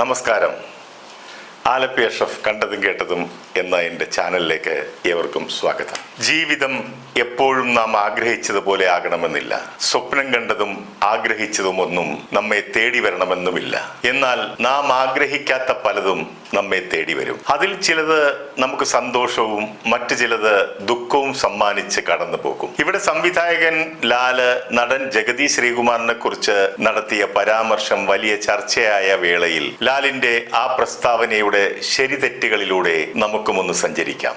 നമസ്കാരം. ആലപ്പി അഷ്റഫ് കണ്ടതും കേട്ടതും എന്ന എന്റെ ചാനലിലേക്ക് ഏവർക്കും സ്വാഗതം. ജീവിതം എപ്പോഴും നാം ആഗ്രഹിച്ചതുപോലെ ആകണമെന്നില്ല. സ്വപ്നം കണ്ടതും ആഗ്രഹിച്ചതും ഒന്നും നമ്മെ തേടി വരണമെന്നുമില്ല. എന്നാൽ നാം ആഗ്രഹിക്കാത്ത പലതും നമ്മെ തേടി വരും. അതിൽ ചിലത് നമുക്ക് സന്തോഷവും മറ്റു ചിലത് ദുഃഖവും സമ്മാനിച്ച് കടന്നു പോകും. ഇവിടെ സംവിധായകൻ ലാൽ നടൻ ജഗതി ശ്രീകുമാറിനെ കുറിച്ച് നടത്തിയ പരാമർശം വലിയ ചർച്ചയായ വേളയിൽ ലാലിന്റെ ആ പ്രസ്താവനയുടെ ശരിതെറ്റുകളിലൂടെ തെറ്റുകളിലൂടെ നമുക്കുമൊന്ന് സഞ്ചരിക്കാം.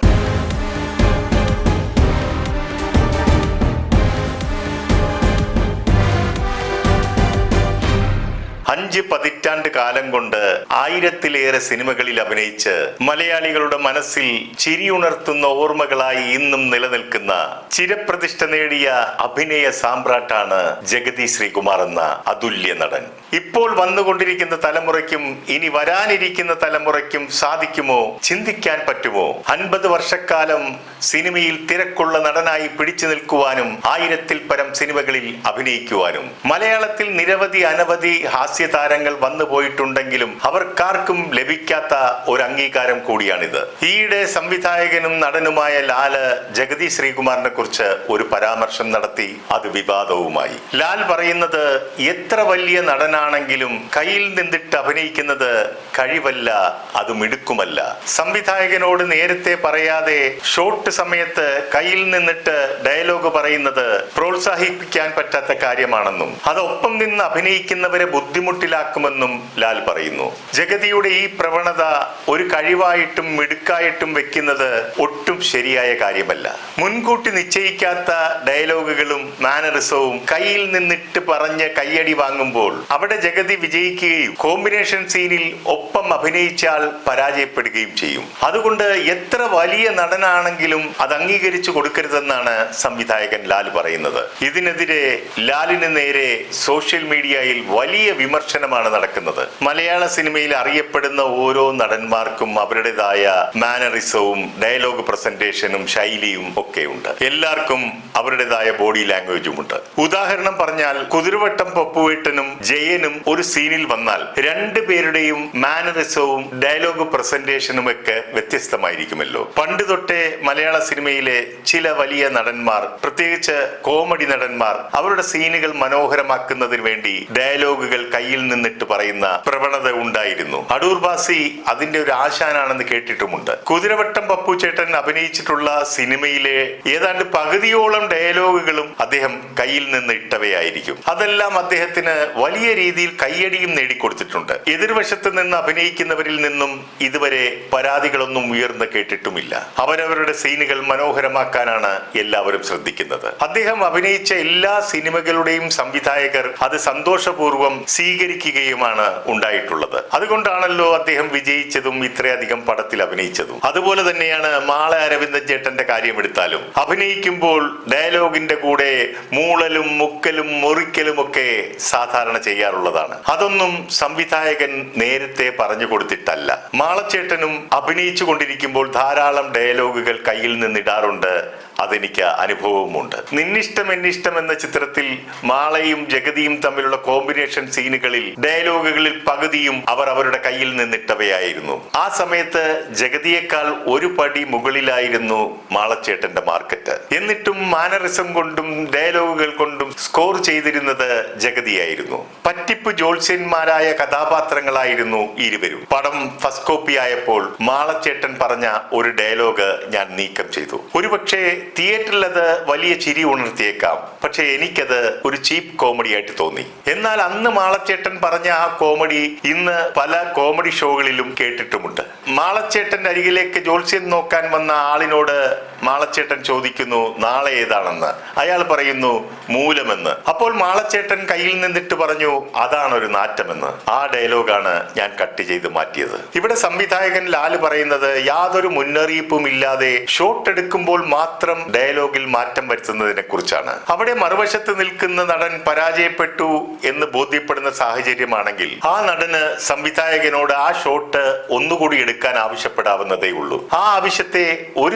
അഞ്ച് പതിറ്റാണ്ട് കാലം കൊണ്ട് ആയിരത്തിലേറെ സിനിമകളിൽ അഭിനയിച്ച് മലയാളികളുടെ മനസ്സിൽ ചിരിയുണർത്തുന്ന ഓർമ്മകളായി ഇന്നും നിലനിൽക്കുന്ന ചിരപ്രതിഷ്ഠ നേടിയ അഭിനയ സാമ്രാട്ടാണ് ജഗതി ശ്രീകുമാർ എന്ന അതുല്യ നടൻ. ഇപ്പോൾ വന്നുകൊണ്ടിരിക്കുന്ന തലമുറയ്ക്കും ഇനി വരാനിരിക്കുന്ന തലമുറയ്ക്കും സാധിക്കുമോ? ചിന്തിക്കാൻ പറ്റുമോ? അൻപത് വർഷക്കാലം സിനിമയിൽ തിരക്കുള്ള നടനായി പിടിച്ചു നിൽക്കുവാനും ആയിരത്തിൽ പരം സിനിമകളിൽ അഭിനയിക്കുവാനും. മലയാളത്തിൽ നിരവധി അനവധി ഹാസ്യതാരങ്ങൾ വന്നു പോയിട്ടുണ്ടെങ്കിലും അവർക്കാർക്കും ലഭിക്കാത്ത ഒരു അംഗീകാരം കൂടിയാണിത്. ഈയിടെ സംവിധായകനും നടനുമായ ലാൽ ജഗതി ശ്രീകുമാറിനെ കുറിച്ച് ഒരു പരാമർശം നടത്തി അത് വിവാദവുമായി. ലാൽ പറയുന്നത് എത്ര വലിയ നടനാണെങ്കിലും കയ്യിൽ നിന്നിട്ട് അഭിനയിക്കുന്നത് കഴിവല്ല അത് മിടുക്കുമല്ല. സംവിധായകനോട് നേരത്തെ പറയാതെ ഷോർട്ട് സമയത്ത് കയ്യിൽ നിന്നിട്ട് ഡയലോഗ് പറയുന്നത് പ്രോത്സാഹിപ്പിക്കാൻ പറ്റാത്ത കാര്യമാണെന്നും അതൊപ്പം നിന്ന് അഭിനയിക്കുന്നവരെ ബുദ്ധിമുട്ടിലാക്കുമെന്നും ലാൽ പറയുന്നു. ജഗതിയുടെ ഈ പ്രവണത ഒരു കഴിവായിട്ടും മിടുക്കായിട്ടും വെക്കുന്നത് ഒട്ടും ശരിയായ കാര്യമല്ല. മുൻകൂട്ടി നിശ്ചയിക്കാത്ത ഡയലോഗുകളും മാനറിസവും കയ്യിൽ നിന്നിട്ട് പറഞ്ഞ് കയ്യടി വാങ്ങുമ്പോൾ അവിടെ ജഗതി വിജയിക്കുകയും കോമ്പിനേഷൻ സീനിൽ ഒപ്പം അഭിനയിച്ചാൽ പരാജയപ്പെടുകയും ചെയ്യും. അതുകൊണ്ട് എത്ര വലിയ നടനാണെങ്കിലും അത് അംഗീകരിച്ചു കൊടുക്കരുതെന്നാണ് സംവിധായകൻ ലാൽ പറയുന്നത്. ഇതിനെതിരെ ലാലിന് നേരെ സോഷ്യൽ മീഡിയയിൽ വലിയ വിമർശനമാണ് നടക്കുന്നത്. മലയാള സിനിമയിൽ അറിയപ്പെടുന്ന ഓരോ നടന്മാർക്കും അവരുടേതായ മാനറിസവും ഡയലോഗ് പ്രസന്റേഷനും ശൈലിയും ഒക്കെ ഉണ്ട്. എല്ലാവർക്കും അവരുടേതായ ബോഡി ലാംഗ്വേജും ഉണ്ട്. ഉദാഹരണം പറഞ്ഞാൽ കുതിരവട്ടം പപ്പുവേട്ടനും ജയനും ഒരു സീനിൽ വന്നാൽ രണ്ടു പേരുടെയും മാനറിസവും ഡയലോഗ് പ്രസന്റേഷനും ഒക്കെ വ്യത്യസ്തമായിരിക്കുമല്ലോ. പണ്ട് തൊട്ടേ മലയാള സിനിമയിലെ ചില വലിയ നടന്മാർ പ്രത്യേകിച്ച് കോമഡി നടന്മാർ അവരുടെ സീനുകൾ മനോഹരമാക്കുന്നതിന് വേണ്ടി ഡയലോഗുകൾ കയ്യിൽ നിന്നിട്ട് പറയുന്ന പ്രവണത ഉണ്ടായിരുന്നു. അടൂർ ബാസി അതിന്റെ ഒരു ആശാനാണെന്ന് കേട്ടിട്ടുമുണ്ട്. കുതിരവട്ടം പപ്പു ചേട്ടൻ അഭിനയിച്ചിട്ടുള്ള സിനിമയിലെ ഏതാണ്ട് പകുതിയോളം ഡയലോഗുകളും അദ്ദേഹം കയ്യിൽ നിന്ന് ഇട്ടവയായിരിക്കും. അതെല്ലാം അദ്ദേഹത്തിന് വലിയ രീതിയിൽ കയ്യടിയും നേടിക്കൊടുത്തിട്ടുണ്ട്. എതിർവശത്ത് നിന്ന് അഭിനയിക്കുന്നവരിൽ നിന്നും ഇതുവരെ പരാതികളൊന്നും ഉയർന്ന് കേട്ടിട്ടുമില്ല. അവരവരുടെ സീനുകൾ മനോഹരമാക്കാനാണ് എല്ലാവരും ശ്രദ്ധിക്കുന്നത്. അദ്ദേഹം അഭിനയിച്ച എല്ലാ സിനിമകളുടെയും സംവിധായകർ അത് സന്തോഷപൂർവം സ്വീകരിക്കുകയുമാണ് ഉണ്ടായിട്ടുള്ളത്. അതുകൊണ്ടാണല്ലോ അദ്ദേഹം വിജയിച്ചതും ഇത്രയധികം പടത്തിൽ അഭിനയിച്ചതും. അതുപോലെ തന്നെയാണ് മാള അരവിന്ദൻ ചേട്ടന്റെ കാര്യം എടുത്താലും. അഭിനയിക്കുമ്പോൾ ഡയലോഗിന്റെ കൂടെ മൂളലും മുക്കലും മുറിക്കലും ഒക്കെ സാധാരണ ചെയ്യാറുള്ളതാണ്. അതൊന്നും സംവിധായകൻ നേരത്തെ പറഞ്ഞു കൊടുത്തിട്ടല്ല. മാളച്ചേട്ടനും അഭിനയിച്ചു കൊണ്ടിരിക്കുമ്പോൾ ധാരാളം ഡയലോഗുകൾ കയ്യിൽ നിന്നിടാറുണ്ട്. അതെനിക്ക് അനുഭവവുമുണ്ട്. നിന്നിഷ്ടം എന്നിഷ്ടം എന്ന ചിത്രത്തിൽ മാളയും ജഗതിയും തമ്മിലുള്ള കോമ്പിനേഷൻ സീനുകളിൽ ഡയലോഗുകളിൽ പകുതിയും അവർ അവരുടെ കയ്യിൽ നിന്നിട്ടവയായിരുന്നു. ആ സമയത്ത് ജഗതിയേക്കാൾ ഒരു പടി മുകളിലായിരുന്നു മാളച്ചേട്ടന്റെ മാർക്കറ്റ്. എന്നിട്ടും മാനറിസം കൊണ്ടും ഡയലോഗുകൾ കൊണ്ടും സ്കോർ ചെയ്തിരുന്നത് ജഗതിയായിരുന്നു. പറ്റിപ്പ് ജോത്സ്യന്മാരായ കഥാപാത്രങ്ങളായിരുന്നു ഇരുവരും. പടം ഫസ്റ്റ് കോപ്പി ആയപ്പോൾ മാളച്ചേട്ടൻ പറഞ്ഞ ഒരു ഡയലോഗ് ഞാൻ നീക്കം ചെയ്തു. ഒരുപക്ഷെ തിയേറ്ററിൽ അത് വലിയ ചിരി ഉണർത്തിയേക്കാം. പക്ഷെ എനിക്കത് ഒരു ചീപ്പ് കോമഡി ആയിട്ട് തോന്നി. എന്നാൽ അന്ന് മാളച്ചേട്ടൻ പറഞ്ഞ ആ കോമഡി ഇന്ന് പല കോമഡി ഷോകളിലും കേട്ടിട്ടുമുണ്ട്. മാളച്ചേട്ടന്റെ അരികിലേക്ക് ജോത്സ്യം നോക്കാൻ വന്ന ആളിനോട് മാളച്ചേട്ടൻ ചോദിക്കുന്നു നാളെ ഏതാണെന്ന്? അയാൾ പറയുന്നു മൂലമെന്ന്. അപ്പോൾ മാളച്ചേട്ടൻ കയ്യിൽ നിന്നിട്ട് പറഞ്ഞു അതാണ് ഒരു നാറ്റമെന്ന്. ആ ഡയലോഗാണ് ഞാൻ കട്ട് ചെയ്ത് മാറ്റിയത്. ഇവിടെ സംവിധായകൻ ലാൽ പറയുന്നത് യാതൊരു മുന്നറിയിപ്പും ഇല്ലാതെ ഷോട്ട് എടുക്കുമ്പോൾ മാത്രം ഡയലോഗിൽ മാറ്റം വരുത്തുന്നതിനെ കുറിച്ചാണ്. അവിടെ മറുവശത്ത് നിൽക്കുന്ന നടൻ പരാജയപ്പെട്ടു എന്ന് ബോധ്യപ്പെടുന്ന സാഹചര്യമാണെങ്കിൽ ആ നടന് സംവിധായകനോട് ആ ഷോട്ട് ഒന്നുകൂടി എടുക്കാൻ ആവശ്യപ്പെടാവുന്നതേ ഉള്ളൂ ആ ആവശ്യത്തെ ഒരു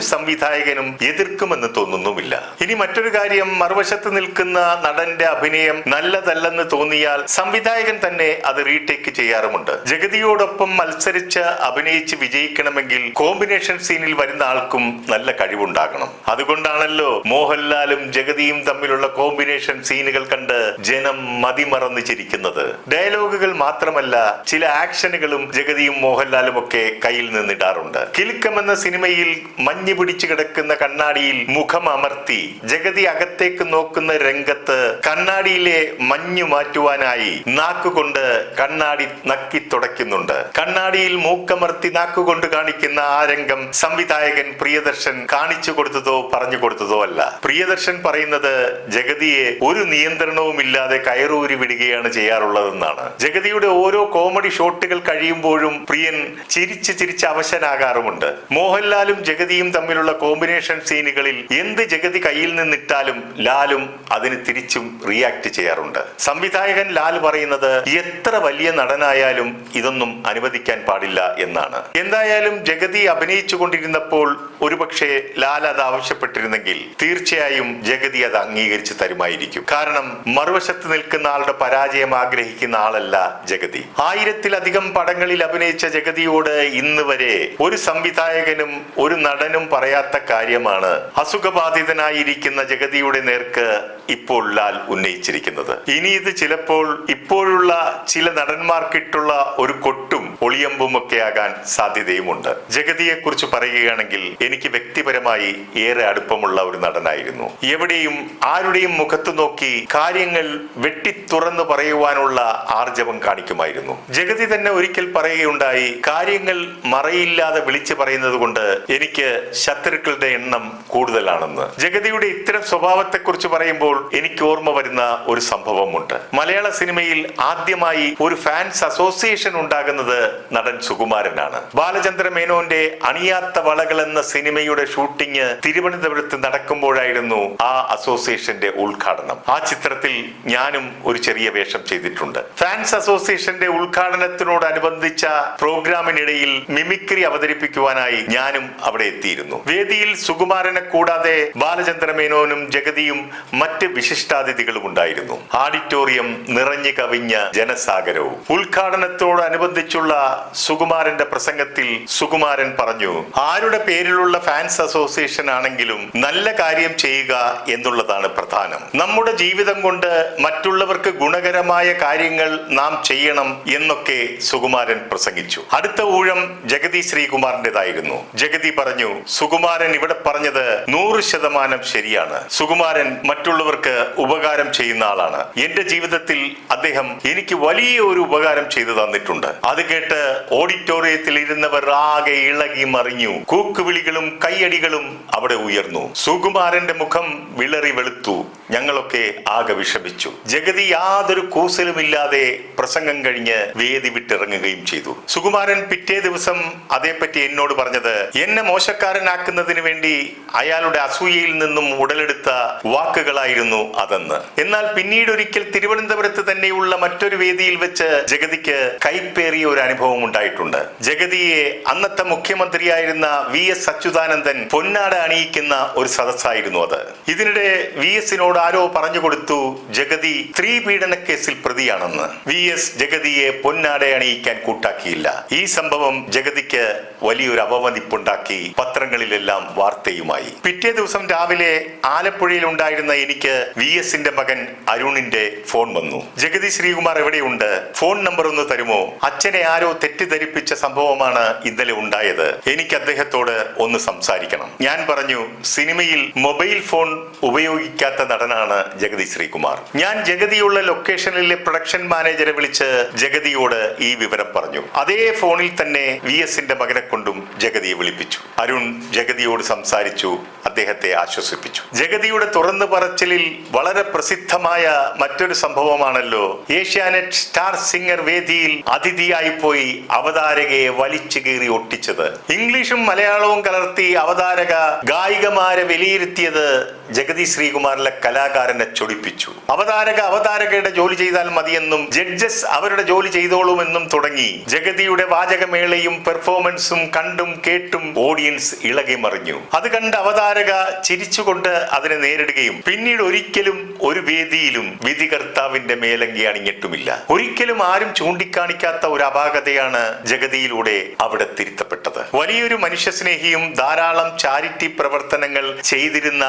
സംവിധായകനും എതിർക്കുമെന്ന് തോന്നുന്നുമില്ല. ഇനി മറ്റൊരു കാര്യം മറുവശത്ത് നിൽക്കുന്ന നടന്റെ അഭിനയം നല്ലതല്ലെന്ന് തോന്നിയാൽ സംവിധായകൻ തന്നെ അത് റീടേക്ക് ചെയ്യാറുമുണ്ട്. ജഗതിയോടൊപ്പം മത്സരിച്ച് അഭിനയിച്ച് വിജയിക്കണമെങ്കിൽ കോമ്പിനേഷൻ സീനിൽ വരുന്ന ആൾക്കും നല്ല കഴിവുണ്ടാകണം. അതുകൊണ്ടാണല്ലോ മോഹൻലാലും ജഗതിയും തമ്മിലുള്ള കോമ്പിനേഷൻ സീനുകൾ കണ്ട് ജനം മതിമറന്ന് ചിരിക്കുന്നത്. ഡയലോഗുകൾ മാത്രമല്ല ചില ആക്ഷനുകളും ജഗതിയും മോഹൻലാലും ഒക്കെ കയ്യിൽ നിന്നിടാറുണ്ട്. കിലുക്കം എന്ന സിനിമയിൽ മഞ്ഞ് പിടിച്ചു കിടക്കുന്ന കണ്ണാടിയിൽ മുഖം അമർത്തി ജഗതി അകത്തേക്ക് നോക്കുന്ന രംഗത്ത് കണ്ണാടിയിലെ മഞ്ഞു മാറ്റുവാനായി നാക്കുകൊണ്ട് കണ്ണാടി നക്കി തുടയ്ക്കുന്നുണ്ട്. കണ്ണാടിയിൽ മൂക്കമർത്തി നാക്കുകൊണ്ട് കാണിക്കുന്ന ആ രംഗം സംവിധായകൻ പ്രിയദർശൻ കാണിച്ചു കൊടുത്തതോ പറഞ്ഞു കൊടുത്തതോ അല്ല. പ്രിയദർശൻ പറയുന്നത് ജഗതിയെ ഒരു നിയന്ത്രണവും ഇല്ലാതെ കയറൂരി വിടുകയാണ് ചെയ്യാറുള്ളതെന്നാണ്. ജഗതിയുടെ ഓരോ കോമഡി ഷോട്ടുകൾ കഴിയുമ്പോഴും പ്രിയൻ ചിരിച്ച് ചിരിച്ച് അവശനാകാറുമുണ്ട്. മോഹൻലാലും ജഗതിയും തമ്മിലുള്ള കോമ്പിനേഷൻ സീനുകളിൽ എന്ത് ജഗതി കയ്യിൽ നിന്നിട്ടാലും ലാലും അതിന് തിരിച്ചും റിയാക്ട് ചെയ്യാറുണ്ട്. സംവിധായകൻ ലാൽ പറയുന്നത് എത്ര വലിയ നടനായാലും ഇതൊന്നും അനുവദിക്കാൻ പാടില്ല എന്നാണ്. എന്തായാലും ജഗതി അഭിനയിച്ചു കൊണ്ടിരുന്നപ്പോൾ ഒരുപക്ഷെ ലാൽ അത് ആവശ്യപ്പെട്ടിരുന്നെങ്കിൽ തീർച്ചയായും ജഗതി അത് അംഗീകരിച്ച് തരുമായിരിക്കും. കാരണം മറുവശത്ത് നിൽക്കുന്ന ആളുടെ പരാജയം ആഗ്രഹിക്കുന്ന ആളല്ല ജഗതി. ആയിരത്തിലധികം പടങ്ങളിൽ അഭിനയിച്ച ജഗതിയോട് ഇന്ന് വരെ ഒരു സംവിധായകനും ഒരു നടനും പറയാത്ത കാര്യമാണ്. അസുഖബാധിതനായിരിക്കുന്ന ജഗതിയുടെ നേർക്ക് ഇപ്പോൾ ലാൽ ഉന്നയിച്ചിരിക്കുന്നത്. ഇനി ഇത് ചിലപ്പോൾ ഇപ്പോഴുള്ള ചില നടന്മാർക്കിട്ടുള്ള ഒരു കൊട്ടും ഒളിയമ്പും ഒക്കെ ആകാൻ സാധ്യതയുമുണ്ട്. ജഗതിയെ കുറിച്ച് പറയുകയാണെങ്കിൽ എനിക്ക് വ്യക്തിപരമായി ഏറെ അടുപ്പമുള്ള ഒരു നടനായിരുന്നു. എവിടെയും ആരുടെയും മുഖത്ത് നോക്കി കാര്യങ്ങൾ വെട്ടി തുറന്നു പറയുവാനുള്ള ആർജവം കാണിക്കുമായിരുന്നു. ജഗതി തന്നെ ഒരിക്കൽ പറയുകയുണ്ടായി കാര്യങ്ങൾ മറയില്ലാതെ വിളിച്ചു പറയുന്നത് കൊണ്ട് എനിക്ക് ശത്രുക്കളുടെ എണ്ണം കൂടുതലാണെന്ന്. ജഗതിയുടെ ഇത്തരം സ്വഭാവത്തെ കുറിച്ച് എനിക്ക് ഓർമ്മ വരുന്ന ഒരു സംഭവമുണ്ട്. മലയാള സിനിമയിൽ ആദ്യമായി ഒരു ഫാൻസ് അസോസിയേഷൻ ഉണ്ടാകുന്നത് നടൻ സുകുമാരനാണ്. ബാലചന്ദ്ര മേനോന്റെ അണിയാത്ത വളകൾ എന്ന സിനിമയുടെ ഷൂട്ടിംഗ് തിരുവനന്തപുരത്ത് നടക്കുമ്പോഴായിരുന്നു ആ അസോസിയേഷന്റെ ഉദ്ഘാടനം. ആ ചിത്രത്തിൽ ഞാനും ഒരു ചെറിയ വേഷം ചെയ്തിട്ടുണ്ട്. ഫാൻസ് അസോസിയേഷന്റെ ഉദ്ഘാടനത്തിനോടനുബന്ധിച്ച പ്രോഗ്രാമിനിടയിൽ മിമിക്രി അവതരിപ്പിക്കുവാനായി ഞാനും അവിടെ എത്തിയിരുന്നു. വേദിയിൽ സുകുമാരനെ കൂടാതെ ബാലചന്ദ്ര മേനോനും ജഗതിയും മറ്റ് വിശിഷ്ടാതിഥികളും ഉണ്ടായിരുന്നു ആഡിറ്റോറിയം നിറഞ്ഞു കവിഞ്ഞ ജനസാഗരവും. ഉദ്ഘാടനത്തോടനുബന്ധിച്ചുള്ള സുകുമാരന്റെ പ്രസംഗത്തിൽ സുകുമാരൻ പറഞ്ഞു ആരുടെ പേരിലുള്ള ഫാൻസ് അസോസിയേഷൻ ആണെങ്കിലും നല്ല കാര്യം ചെയ്യുക എന്നുള്ളതാണ് പ്രധാനം. നമ്മുടെ ജീവിതം കൊണ്ട് മറ്റുള്ളവർക്ക് ഗുണകരമായ കാര്യങ്ങൾ നാം ചെയ്യണം എന്നൊക്കെ സുകുമാരൻ പ്രസംഗിച്ചു. അടുത്ത ഊഴം ജഗതി ശ്രീകുമാറിന്റേതായിരുന്നു. ജഗതി പറഞ്ഞു സുകുമാരൻ ഇവിടെ പറഞ്ഞത് നൂറ് ശതമാനം ശരിയാണ്. സുകുമാരൻ മറ്റുള്ളവർക്ക് ഉപകാരം ചെയ്യുന്ന ആളാണ്. എന്റെ ജീവിതത്തിൽ അദ്ദേഹം എനിക്ക് വലിയ ഒരു ഉപകാരം ചെയ്തു തന്നിട്ടുണ്ട്. അത് കേട്ട് ഓഡിറ്റോറിയത്തിൽ ഇരുന്നവർ ആകെ ഇളകി മറിഞ്ഞു. കൂക്കുവിളികളും കൈയടികളും അവിടെ ഉയർന്നു. സുകുമാരന്റെ മുഖം വിളറി വെളുത്തു. ഞങ്ങളൊക്കെ ആകെ വിഷമിച്ചു. ജഗതി യാതൊരു കൂസലുമില്ലാതെ പ്രസംഗം കഴിഞ്ഞ് വേദി വിട്ടിറങ്ങുകയും ചെയ്തു. സുകുമാരൻ പിറ്റേ ദിവസം അതേപ്പറ്റി എന്നോട് പറഞ്ഞത് എന്നെ മോശക്കാരനാക്കുന്നതിന് വേണ്ടി അയാളുടെ അസൂയയിൽ നിന്നും ഉടലെടുത്ത വാക്കുകളായിരുന്നു അതെന്ന്. എന്നാൽ പിന്നീട് ഒരിക്കൽ തിരുവനന്തപുരത്ത് തന്നെയുള്ള മറ്റൊരു വേദിയിൽ വെച്ച് ജഗതിക്ക് കൈപ്പേറിയ ഒരു അനുഭവം ഉണ്ടായിട്ടുണ്ട്. ജഗതിയെ അന്നത്തെ മുഖ്യമന്ത്രിയായിരുന്ന വി എസ് അച്യുതാനന്ദൻ പൊന്നാട അണിയിക്കുന്ന ഒരു സദസ്സായിരുന്നു അത്. ഇതിനിടെ വി എസിനോട് ആരോ പറഞ്ഞു കൊടുത്തു ജഗതി സ്ത്രീ പീഡന കേസിൽ പ്രതിയാണെന്ന്. വി എസ് ജഗതിയെ പൊന്നാട അണിയിക്കാൻ കൂട്ടാക്കിയില്ല. ഈ സംഭവം ജഗതിക്ക് വലിയൊരു അവമതിപ്പുണ്ടാക്കി പത്രങ്ങളിലെല്ലാം വാർത്തയുമായി. പിറ്റേ ദിവസം രാവിലെ ആലപ്പുഴയിൽ ഉണ്ടായിരുന്ന എനിക്ക് വി എസിന്റെ മകൻ അരുണിന്റെ ഫോൺ വന്നു. ജഗതി ശ്രീകുമാർ എവിടെയുണ്ട്? ഫോൺ നമ്പർ ഒന്ന് തരുമോ? അച്ഛനെ ആരോ തെറ്റിദ്ധരിപ്പിച്ച സംഭവമാണ് ഇന്നലെ ഉണ്ടായത്. എനിക്ക് അദ്ദേഹത്തോട് ഒന്ന് സംസാരിക്കണം. ഞാൻ പറഞ്ഞു സിനിമയിൽ മൊബൈൽ ഫോൺ ഉപയോഗിക്കാത്ത നടനാണ് ജഗതി ശ്രീകുമാർ. ഞാൻ ജഗതിയുള്ള ലൊക്കേഷനിലെ പ്രൊഡക്ഷൻ മാനേജറെ വിളിച്ച് ജഗതിയോട് ഈ വിവരം പറഞ്ഞു. അതേ ഫോണിൽ തന്നെ വി എസിന്റെ മകനെ കൊണ്ടും ജഗതിയെ വിളിപ്പിച്ചു. അരുൺ ജഗതിയോട് സംസാരിച്ചു അദ്ദേഹത്തെ ആശ്വസിപ്പിച്ചു. ജഗതിയുടെ തുറന്നു പറച്ചിലിൽ വളരെ പ്രസിദ്ധമായ മറ്റൊരു സംഭവമാണല്ലോ. ഏഷ്യാനെറ്റ് സ്റ്റാർ സിംഗർ വേദിയിൽ അതിഥിയായി പോയി അവതാരകയെ വലിച്ചു കീറി ഒട്ടിച്ചത്. ഇംഗ്ലീഷും മലയാളവും കലർത്തി അവതാരക ഗായികമാരെ വിലയിരുത്തിയത് ജഗതി ശ്രീകുമാറിലെ കലാകാരനെ ചൊടിപ്പിച്ചു. അവതാരക അവതാരകയുടെ ജോലി ചെയ്താൽ മതിയെന്നും ജഡ്ജസ് അവരുടെ ജോലി ചെയ്തോളുമെന്നും തുടങ്ങി. ജഗതിയുടെ വാചകമേളയും പെർഫോമൻസും കണ്ടും കേട്ടും ഓഡിയൻസ് ഇളകി മറിഞ്ഞു അത് കണ്ട് അവതാരക ചിരിച്ചുകൊണ്ട് അതിനെ നേരിടുകയും പിന്നീട് ഒരിക്കലും ഒരു വേദിയിലും വിധികർത്താവിന്റെ മേലങ്കി അണിഞ്ഞിട്ടുമില്ല. ഒരിക്കലും ആരും ചൂണ്ടിക്കാണിക്കാത്ത ഒരു അപാകതയാണ് ജഗതിയിലൂടെ അവിടെ തിരുത്തപ്പെട്ടത്. വലിയൊരു മനുഷ്യസ്നേഹിയും ധാരാളം ചാരിറ്റി പ്രവർത്തനങ്ങൾ ചെയ്തിരുന്ന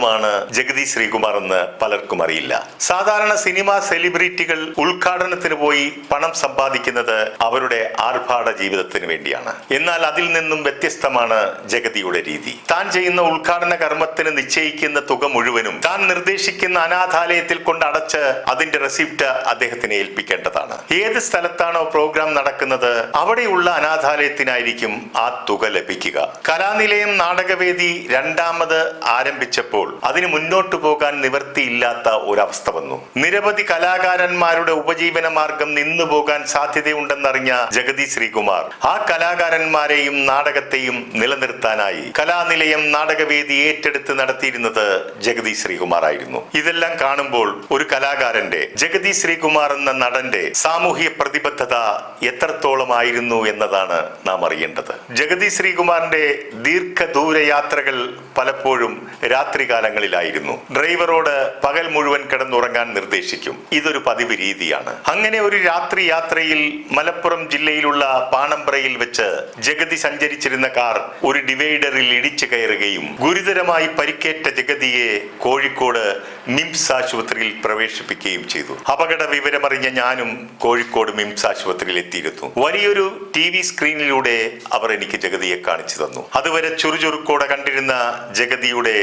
ആളുമാണ് ജഗതി ശ്രീകുമാർ എന്ന് പലർക്കും അറിയില്ല. സാധാരണ സിനിമാ സെലിബ്രിറ്റികൾ ഉദ്ഘാടനത്തിന് പോയി പണം സമ്പാദിക്കുന്നത് അവരുടെ ആർഭാട ജീവിതത്തിന് വേണ്ടിയാണ്. എന്നാൽ അതിൽ നിന്നും വ്യത്യസ്തമാണ് ജഗതിയുടെ രീതി. താൻ ചെയ്യുന്ന ഉദ്ഘാടന കർമ്മത്തിന് നിശ്ചയിക്കുന്ന തുക മുഴുവനും താൻ നിർദ്ദേശിക്കുന്ന അനാഥാലയത്തിൽ കൊണ്ട് അടച്ച് അതിന്റെ റെസിപ്റ്റ് അദ്ദേഹത്തിന് ഏൽപ്പിക്കേണ്ടതാണ്. ഏത് സ്ഥലത്താണോ പ്രോഗ്രാം നടക്കുന്നത് അവിടെയുള്ള അനാഥാലയത്തിനായിരിക്കും ആ തുക ലഭിക്കുക. കലാനിലയം നാടകവേദി രണ്ടാമത് ആരംഭിച്ചപ്പോൾ അതിന് മുന്നോട്ടു പോകാൻ നിവർത്തിയില്ലാത്ത ഒരവസ്ഥ വന്നു. നിരവധി കലാകാരന്മാരുടെ ഉപജീവന മാർഗം നിന്നു പോകാൻ സാധ്യതയുണ്ടെന്നറിഞ്ഞ ജഗതി ശ്രീകുമാർ ആ കലാകാരന്മാരെയും നാടകത്തെയും നിലനിർത്താനായി കലാനിലയം നാടകവേദി ഏറ്റെടുത്ത് നടത്തിയിരുന്നത് ജഗതി ശ്രീകുമാർ ആയിരുന്നു. ഇതെല്ലാം കാണുമ്പോൾ ഒരു കലാകാരന്റെ ജഗതി ശ്രീകുമാർ എന്ന നടന്റെ സാമൂഹ്യ പ്രതിബദ്ധത എത്രത്തോളമായിരുന്നു എന്നതാണ് നാം അറിയേണ്ടത്. ജഗതി ശ്രീകുമാറിന്റെ ദീർഘദൂര യാത്രകൾ പലപ്പോഴും രാത്രികാലങ്ങളിലായിരുന്നു ഡ്രൈവറോട് പകൽ മുഴുവൻ കിടന്നുറങ്ങാൻ നിർദ്ദേശിക്കും. ഇതൊരു പതിവ് രീതിയാണ്. അങ്ങനെ ഒരു രാത്രി യാത്രയിൽ മലപ്പുറം ജില്ലയിലുള്ള പാണമ്പ്രയിൽ വെച്ച് ജഗതി സഞ്ചരിച്ചിരുന്ന കാർ ഒരു ഡിവൈഡറിൽ ഇടിച്ചു കയറുകയും ഗുരുതരമായി പരിക്കേറ്റ ജഗതിയെ കോഴിക്കോട് മിംസ് ആശുപത്രിയിൽ പ്രവേശിപ്പിക്കുകയും ചെയ്തു. അപകട വിവരമറിഞ്ഞ ഞാനും കോഴിക്കോട് മിംസ് ആശുപത്രിയിൽ എത്തിയിരുന്നു. വലിയൊരു ടി വി സ്ക്രീനിലൂടെ അവർ എനിക്ക് ജഗതിയെ കാണിച്ചു തന്നു. അതുവരെ ചുറുചുറുക്കോടെ കണ്ടിരുന്ന ജഗതിയുടെ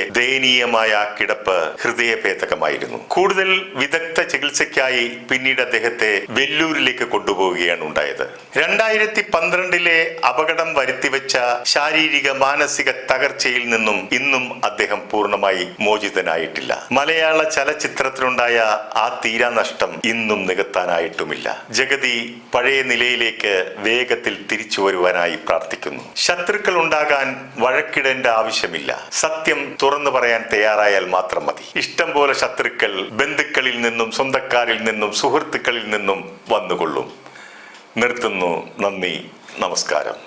ആ കിടപ്പ് ഹൃദയഭേദകമായിരുന്നു. കൂടുതൽ വിദഗ്ധ ചികിത്സയ്ക്കായി പിന്നീട് അദ്ദേഹത്തെ വെല്ലൂരിലേക്ക് കൊണ്ടുപോവുകയാണ് ഉണ്ടായത്. രണ്ടായിരത്തി പന്ത്രണ്ടിലെ അപകടം വരുത്തിവെച്ച ശാരീരിക മാനസിക തകർച്ചയിൽ നിന്നും ഇന്നും അദ്ദേഹം പൂർണമായി മോചിതനായിട്ടില്ല. മലയാള ചലച്ചിത്രത്തിനുണ്ടായ ആ തീരാനഷ്ടം ഇന്നും നികത്താനായിട്ടുമില്ല. ജഗതി പഴയ നിലയിലേക്ക് വേഗത്തിൽ തിരിച്ചു വരുവാനായി പ്രാർത്ഥിക്കുന്നു. ശത്രുക്കൾ ഉണ്ടാകാൻ വഴക്കിടേണ്ട ആവശ്യമില്ല. സത്യം തുറന്നു പറയാൻ തയ്യാറായാൽ മാത്രം മതി. ഇഷ്ടം പോലെ ശത്രുക്കൾ ബന്ധുക്കളിൽ നിന്നും സ്വന്തക്കാരിൽ നിന്നും സുഹൃത്തുക്കളിൽ നിന്നും വന്നുകൊള്ളും. നിർത്തുന്നു. നന്ദി. നമസ്കാരം.